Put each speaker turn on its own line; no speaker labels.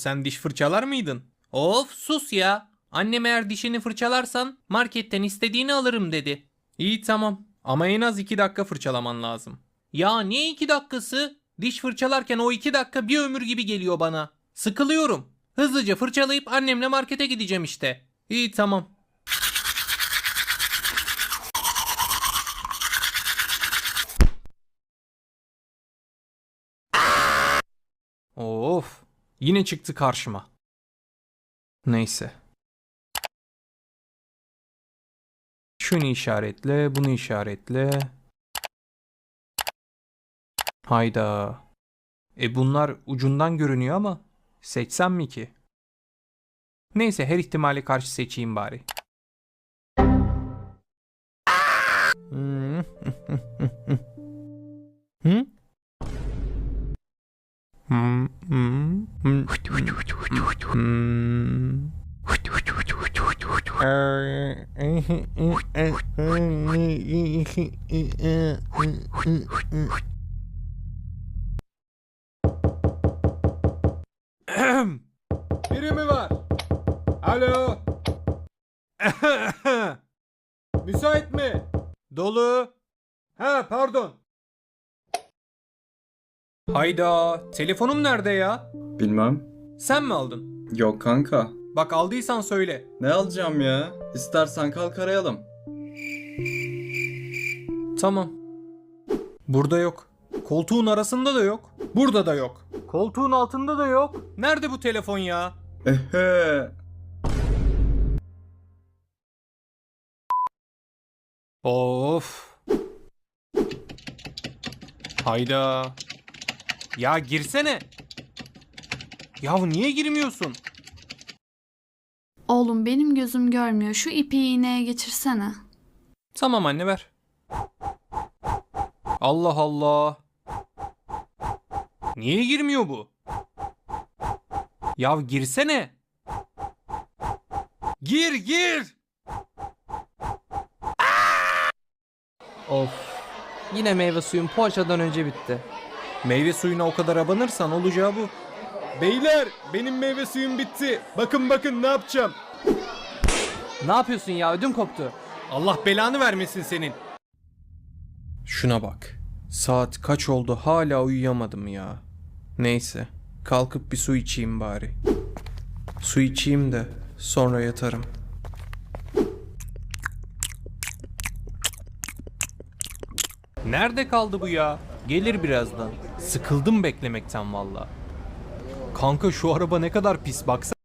Sen diş fırçalar mıydın? Of sus ya. Annem eğer dişini fırçalarsan marketten istediğini alırım dedi. İyi tamam ama en az iki dakika fırçalaman lazım. Ya ne iki dakikası? Diş fırçalarken o iki dakika bir ömür gibi geliyor bana. Sıkılıyorum. Hızlıca fırçalayıp annemle markete gideceğim işte. İyi tamam. Of. Yine çıktı karşıma. Neyse. Şunu işaretle, bunu işaretle. Hayda. E bunlar ucundan görünüyor ama seçsem mi ki? Neyse her ihtimale karşı seçeyim bari. Hmm. Biri mi var? Alo? Müsait mi? Dolu. Ha pardon. Hayda, telefonum nerede ya?
Bilmem.
Sen mi aldın?
Yok kanka.
Bak aldıysan söyle.
Ne alacağım ya? İstersen kalk arayalım.
Tamam. Burada yok. Koltuğun arasında da yok. Burada da yok. Koltuğun altında da yok. Nerede bu telefon ya?
Ehe.
Of. Hayda. Ya girsene. Ya niye girmiyorsun?
Oğlum benim gözüm görmüyor. Şu ipi iğneye geçirsene.
Tamam anne ver. Allah Allah. Niye girmiyor bu? Ya girsene. Gir gir.
Of. Yine meyve suyum poğaçadan önce bitti.
Meyve suyuna o kadar abanırsan olacağı bu. Beyler benim meyve suyum bitti. Bakın bakın ne yapacağım.
Ne yapıyorsun ya ödüm koptu.
Allah belanı vermesin senin. Şuna bak. Saat kaç oldu hala uyuyamadım ya. Neyse. Kalkıp bir su içeyim bari. Su içeyim de sonra yatarım. Nerede kaldı bu ya? Gelir birazdan. Sıkıldım beklemekten valla. Kanka şu araba ne kadar pis baksana.